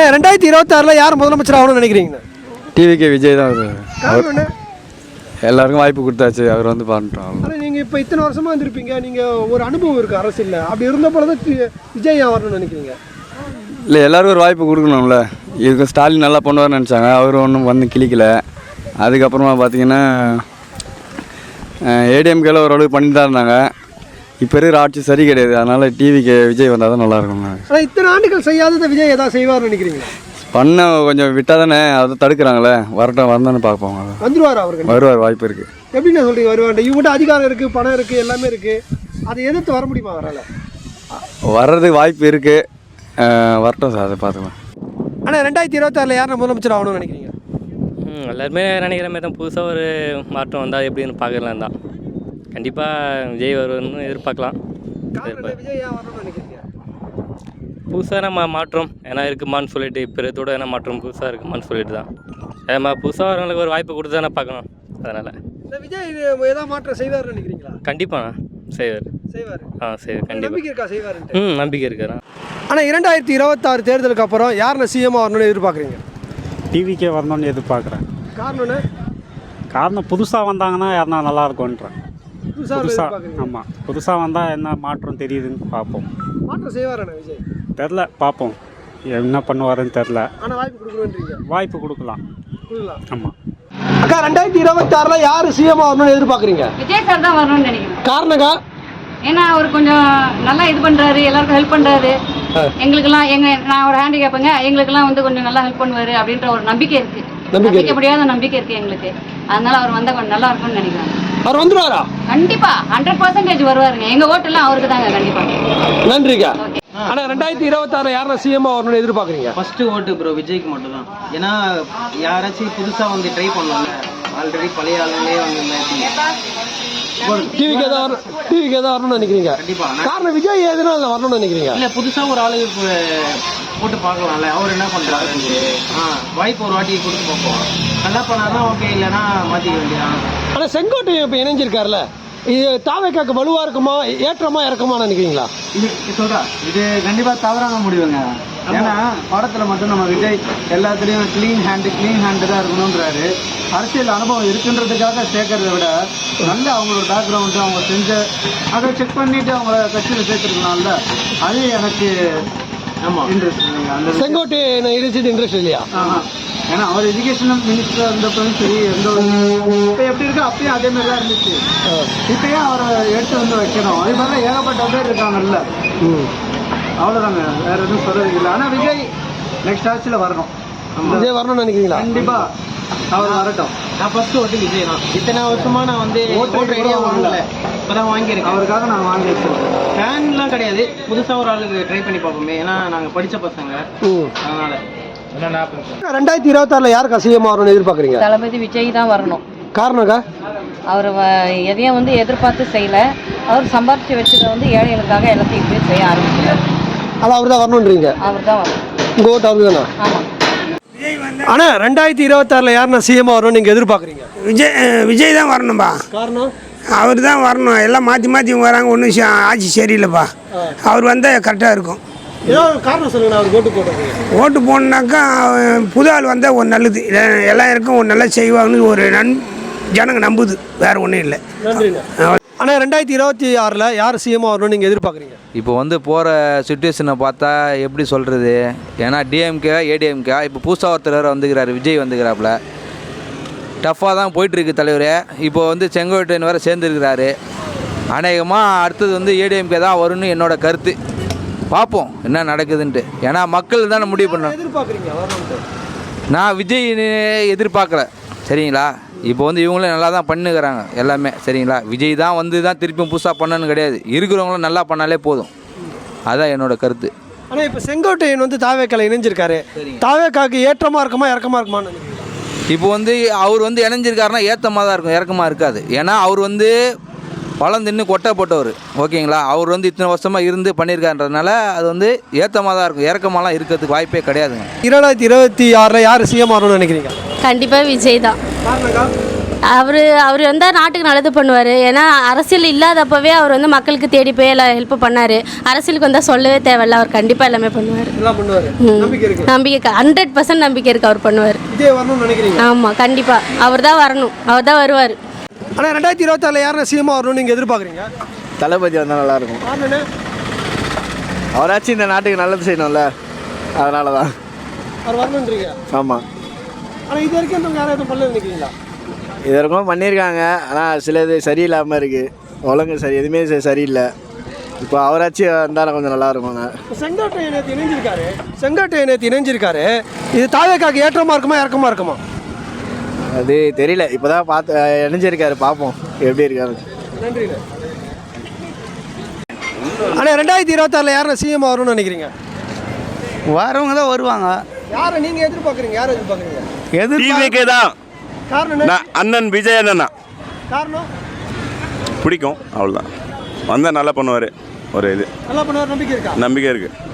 அண்ணா ரெண்டாயிரத்தி இருபத்தாறில் யார் முதலமைச்சர் ஆகணும்னு நினைக்கிறீங்கண்ணா? டிவிக்கு விஜய் தான் என்ன? எல்லாருக்கும் வாய்ப்பு கொடுத்தாச்சு அவர் வந்து ஆனால் நீங்கள் இப்போ இத்தனை வருஷமாக இருந்திருப்பீங்க நீங்கள் ஒரு அனுபவம் இருக்குது அரசியலில். அப்படி இருந்த போல தான் விஜய் வரணும்னு நினைக்கிறீங்க. இல்லை எல்லாருக்கும் ஒரு வாய்ப்பு கொடுக்கணும்ல. இதுக்கு ஸ்டாலின் நல்லா பண்ணுவார்னு நினச்சாங்க அவர் ஒன்றும் வந்து கிளிக்கல அதுக்கப்புறமா பார்த்தீங்கன்னா ஏடிஎம்கேல ஓரளவுக்கு பண்ணிட்டு தான் இருந்தாங்க. இப்போ இருக்கிற ஆட்சி சரி கிடையாது. அதனால் டிவிக்கு விஜய் வந்தால் தான் நல்லாயிருக்குங்க. ஆனால் இத்தனை ஆண்டுகள் செய்யாததை விஜய் ஏதாவது செய்வார்னு நினைக்கிறீங்களா? பண்ண கொஞ்சம் விட்டால் தானே அதை தடுக்கிறாங்களே. வரட்டும் வந்தானே பார்ப்போம். வந்துருவார் அவர்கள் வருவார் வாய்ப்பு இருக்குது எப்படிண்ணா சொல்றீங்க வருவாங்க இவங்ககிட்ட அதிகாரம் இருக்குது பணம் இருக்குது எல்லாமே இருக்குது அதை எதிர்த்து வர முடியுமா அவரால்? வர்றதுக்கு வாய்ப்பு இருக்குது வரட்டும் சார் அதை பார்த்துக்கலாம். ஆனால் ரெண்டாயிரத்தி இருபத்தாறில் யார் முதலமைச்சர் ஆகணும்னு நினைக்கிறீங்க? எல்லாருமே நினைக்கிற மாதிரி தான். புதுசாக ஒரு மாற்றம் வந்தால் எப்படின்னு பார்க்கலாம் தான். கண்டிப்பாக விஜய் வரும்னு எதிர்பார்க்கலாம். காரணம் விஜய் ஏன் வரணும்னு நினைக்கிறீங்க? புதுசாக நம்ம மாற்றம். ஏன்னா இருக்குமான்னு சொல்லிட்டு இப்போ இருக்கிறதோட என்ன மாற்றம்? புதுசாக இருக்குமான்னு சொல்லிட்டு தான். நம்ம புதுசாக வரவங்களுக்கு ஒரு வாய்ப்பு கொடுத்து தானே பார்க்கணும். அதனால். இந்த விஜய் இது ஏதாவது மாற்றம் செய்வார்னு நினைக்கிறீங்களா? கண்டிப்பாக செய்வார். செய்வார். ஆ சரி கண்டிப்பாக நம்பிக்கை இருக்கா செய்வாருன்ட்டு? ம் நம்பிக்கை இருக்கிறேன் ஆனால் இரண்டாயிரத்தி இருபத்தாறு தேர்தலுக்கு அப்புறம் யாருன்னு சிஎம் வரணும்னு எதிர்பார்க்குறீங்க? டிவிக்கே வரணும்னு எதிர்பார்க்குறேன். காரணம்னு காரணம் புதுசாக வந்தாங்கன்னா யாருனா நல்லா இருக்கும்ன்றேன் புதுசாக ஆமாம் புதுசாக வந்தால் என்ன மாற்றம் தெரியுதுன்னு பார்ப்போம். மாற்றம் செய்வாராண்ணா விஜய்? தெரில பார்ப்போம். என்ன பண்ணுவாருன்னு தெரில. ஆனால் வாய்ப்பு கொடுக்கணுன்றீங்க வாய்ப்பு கொடுக்கலாம். கொடுக்கலாம். ஆமாம் அக்கா ரெண்டாயிரத்தி இருபத்தாறுல யார் சிஎம் வரணும்னு எதிர்பார்க்குறீங்க? விஜய் சார் தான் வரணும்னு நினைக்கிறேன். காரணக்கா ஏன்னா அவர் கொஞ்சம் நல்லா இது பண்றாரு எல்லாருக்கும் ஹெல்ப் பண்றாரு. எங்களுக்கெல்லாம் எங்க நான் ஒரு ஹேண்டிகேப்புங்க எங்களுக்கெல்லாம் வந்து கொஞ்சம் நல்லா ஹெல்ப் பண்ணுவாரு அப்படின்ற ஒரு நம்பிக்கை இருக்கு. நம்பிக்கை முடியாத நம்பிக்கை இருக்கு எங்களுக்கு. அதனால அவர் வந்தா கொஞ்சம் நல்லா இருக்கும்னு நினைக்கிறேன். அவர் வந்துருவாரா கண்டிப்பா ஹண்ட்ரட் பர்சன்டேஜ் வருவாருங்க. எங்க ஓட்டெல்லாம் அவருக்கு தாங்க கண்டிப்பா. நன்றிக்கா. ஆனா ரெண்டாயிரத்தி இருபத்தாறு யாரை சிஎம் வரணும்னு எதிர்பார்க்குறீங்க? ஃபர்ஸ்ட் ஓட்டு ப்ரோ விஜய்க்கு மட்டும் தான் ஏன்னா யாராச்சும் புதுசா வந்து ட்ரை பண்ணலாம்ல. ஆல்ரெடி பழைய ஆளுங்களே வந்து டிவிக்கு ஏதாவது டிவிக்கு ஏதாவது வரணும்னு நினைக்கிறீங்க? கண்டிப்பா. காரணம் விஜய் எதனால வரணும்னு நினைக்கிறீங்க? இல்ல புதுசா ஒரு ஆளு போட்டு பார்க்கலாம்ல. அவர் என்ன பண்றாரு? வாய்ப்பு ஒரு வாட்டி கொடுத்து பார்ப்போம். நல்லா பண்ணாதான் ஓகே இல்லைன்னா மாத்திக்க வேண்டியதான் ஆனா செங்கோட்டையன் இப்ப இணைஞ்சிருக்காருல்ல இது தாவைக்காக்கு வலுவா இருக்குமா ஏற்றமா இறக்குமா நினைக்கிறீங்களா? இது சொல்றா இது கண்டிப்பா தவறான முடிவுங்க. ஏன்னா படத்துல மட்டும் நம்ம விஜய் எல்லாத்துலயும் க்ளீன் ஹேண்டு க்ளீன் ஹேண்டு தான் இருக்கணுன்றாரு அரசியல் அனுபவம் இருக்குன்றதுக்காக சேர்க்கறத விட நல்ல அவங்களோட பேக்ரவுண்டு அவங்க செஞ்ச அதை செக் பண்ணிட்டு அவங்கள கட்சியில் சேர்த்துருக்கலாம்ல. அது எனக்கு ஆமா. இன்ட்ரெஸ்ட் அந்த இணைச்சது இன்ட்ரெஸ்ட் இல்லையா? ஆஹா. ஏன்னா அவர் எஜுகேஷன் மினிஸ்டர் இருந்தப்பவும் சரி எந்த ஒரு இப்போ எப்படி இருக்கோ அப்பயும் அதே மாதிரி தான் இருந்துச்சு. இப்பயும் அவரை எடுத்து வந்து வைக்கணும். அதே மாதிரி ஏகப்பட்ட பேர் இருக்காங்கல்ல. அவ்வளோதாங்க வேற எதுவும் சொல்றதுக்கு இல்லை. ஆனால் விஜய் நெக்ஸ்ட் ஆட்சியில் வரணும். விஜய் வரணும்னு நினைக்கிறீங்களா? கண்டிப்பா. அவர் வரட்டும். நான் ஃபர்ஸ்ட் ஓட்டு விஜய் தான். இத்தனை வருஷமா நான் வந்து ஓட்டு ஐடியா வாங்கல. இப்பதான் வாங்கியிருக்கேன். அவருக்காக நான் வாங்கி வச்சிருக்கேன். ஃபேன்லாம் கிடையாது. புதுசா ஒரு ஆளுக்கு ட்ரை பண்ணி பார்ப்போமே. ஏன்னா நாங்க படிச்ச பசங்க. அதனால. ரெண்டாயிரத்தி இருபத்தாறுல யாருக்கா சிஎம் வரணும்னு எதிர்பார்க்குறீங்க? தளபதி விஜய் தான் வரணும். காரணக்கா அவர் எதையும் வந்து எதிர்பார்த்து செய்யல. அவர் சம்பாரிச்சு வச்சதை வந்து ஏழைகளுக்காக எல்லாத்தையும் இப்படியே செய்ய ஆரம்பிக்கிறார். அது அவர் தான் வரணுன்றீங்க. அவர் தான் வரணும். உங்க ஓட்டு அவரு தானா ஆமாம் ஆனா ரெண்டாயிரத்தி இருபத்தாறுல யாருன்னா சிஎம் வரணும்னு நீங்க எதிர்பார்க்குறீங்க? விஜய் விஜய் தான் வரணும்பா. காரணம்? அவர் தான் வரணும். எல்லாம் மாற்றி மாற்றி வராங்க. ஒன்றும் ஆட்சி சரியில்லைப்பா. அவர் வந்தால் கரெக்டாக இருக்கும். ஏதாவது ஒரு காரணம் சொல்லுங்க நான் அவருக்கு ஓட்டு போடணுனாக்கா புது ஆள் வந்தால் ஒரு நல்லது. எ- எல்லாருக்கும் ஒரு நல்லா செய்வாங்கன்னு ஒரு நன் ஜனங்க நம்புது. வேற ஒன்றும் இல்லை. நன்றிண்ணா. ஆனா ரெண்டாயிரத்தி இருபத்தி ஆறுல யார் சிஎம் வரணும்னு நீங்க எதிர்பார்க்குறீங்க? இப்போ வந்து போகிற சுச்சுவேஷனை பார்த்தா எப்படி சொல்கிறது ஏன்னா டிஎம்கே ஏடிஎம்கே இப்போ புதுசாக ஒருத்தர் வந்துக்கிறாரு விஜய் வந்துக்கிறாப்புல. டஃப்பாக தான் போயிட்டுருக்கு தலைவரே. இப்போ வந்து செங்கோட்டையன் வேறு சேர்ந்துருக்கிறாரு. அநேகமாக அடுத்தது வந்து ஏடிஎம்கே தான் வரும்னு என்னோட கருத்து. பார்ப்போம் என்ன நடக்குதுன்ட்டு. ஏன்னா மக்கள் தானே முடிவு எதிர்பார்க்குறீங்க? வரணும்ட்டு நான் விஜய் எதிர்பார்க்கல. சரிங்களா? இப்போ வந்து இவங்களும் நல்லா தான் பண்ணுகிறாங்க எல்லாமே. சரிங்களா? விஜய் தான் வந்து தான் திருப்பியும் புதுசாக பண்ணணும்னு கிடையாது. இருக்கிறவங்களும் நல்லா பண்ணாலே போதும். அதான் என்னோட கருத்து. ஆனா இப்ப செங்கோட்டையன் வந்து தாவேக்கால இணைஞ்சிருக்காரு. தாவேக்காக்கு ஏற்றமா இருக்குமா இறக்கமா இருக்குமான்னு நினைக்கிறீங்க இப்போ வந்து அவர் வந்து இணைஞ்சிருக்காருன்னா ஏத்தமாக தான் இருக்கும். இறக்கமாக இருக்காது. ஏன்னா அவர் வந்து பழம் தின்னு கொட்டை போட்டவர் ஓகேங்களா? அவர் வந்து இத்தனை வருஷமாக இருந்து பண்ணியிருக்காருன்றதுனால அது வந்து ஏத்தமாக தான் இருக்கும். இறக்கமாலாம் இருக்கிறதுக்கு வாய்ப்பே கிடையாதுங்க. இரண்டாயிரத்தி இருபத்தி ஆறுல யார் சிஎம் வரணும்னு நினைக்கிறீங்க? கண்டிப்பாக விஜய் தான். அவர் அவர் வந்தால் நாட்டுக்கு நல்லது பண்ணுவார். ஏன்னா அரசியல் இல்லாதப்பவே அவர் வந்து மக்களுக்கு தேடி போய் எல்லாம் ஹெல்ப் பண்ணார். அரசியலுக்கு வந்தால் சொல்லவே தேவையில்ல. அவர் கண்டிப்பாக எல்லாமே பண்ணுவார். நம்பிக்கை இருக்கு. நம்பிக்கை ஹண்ட்ரட் பர்சன்ட் நம்பிக்கை இருக்குது அவர் பண்ணுவார். விஜய் வரணும்னு நினைக்கிறீங்க? ஆமாம் கண்டிப்பாக அவர் தான் வரணும். அவர் தான் வருவார். ஆனால் ரெண்டாயிரத்தி இருபத்தாறில் யாரும் சிஎம் வரணும்னு நீங்கள் எதிர்பார்க்குறீங்க? தளபதி வந்தால் நல்லாயிருக்கும். அவராச்சும் இந்த நாட்டுக்கு நல்லது செய்யணும்ல. அதனால தான் அவர் வரணுன்றீங்க ஆமாம் ஆனால் இது வரைக்கும் அந்த யாரும் எதுவும் பண்ணல நினைக்கிறீங்களா? இது வரைக்கும் பண்ணியிருக்காங்க. ஆனால் சில இது சரியில்லாமல் இருக்குது ஒழுங்கு சரி எதுவுமே சரி- சரியில்லை. இப்போ அவராச்சும் வந்தால் கொஞ்சம் நல்லா இருக்குங்க செங்கோட்டை நேற்று இணைஞ்சிருக்காரு. செங்கோட்டை நேற்று இணைஞ்சிருக்காரு. இது தாவேக்காக்கு ஏற்றமா இருக்குமா இறக்கமா இருக்குமா? அது தெரியல. இப்போ தான் பார்த்து இணைஞ்சிருக்காரு பார்ப்போம். எப்படி இருக்காரு அண்ணா ரெண்டாயிரத்தி இருபத்தாறில் யாரும் சிஎம் வரணும்னு நினைக்கிறீங்க? வரவங்க தான் வருவாங்க. யாரை நீங்கள் எதிர்பார்க்குறீங்க? யாரை எதிர்பார்க்குறீங்க? டிவிக்கு தான். காரணம் அண்ணன் விஜய் அண்ணனா காரணம்? பிடிக்கும் அவ்வளோதான் வந்தால் நல்லா பண்ணுவார் ஒரு இது. நல்லா பண்ணுவார் நம்பிக்கை இருக்கா? நம்பிக்கை இருக்குது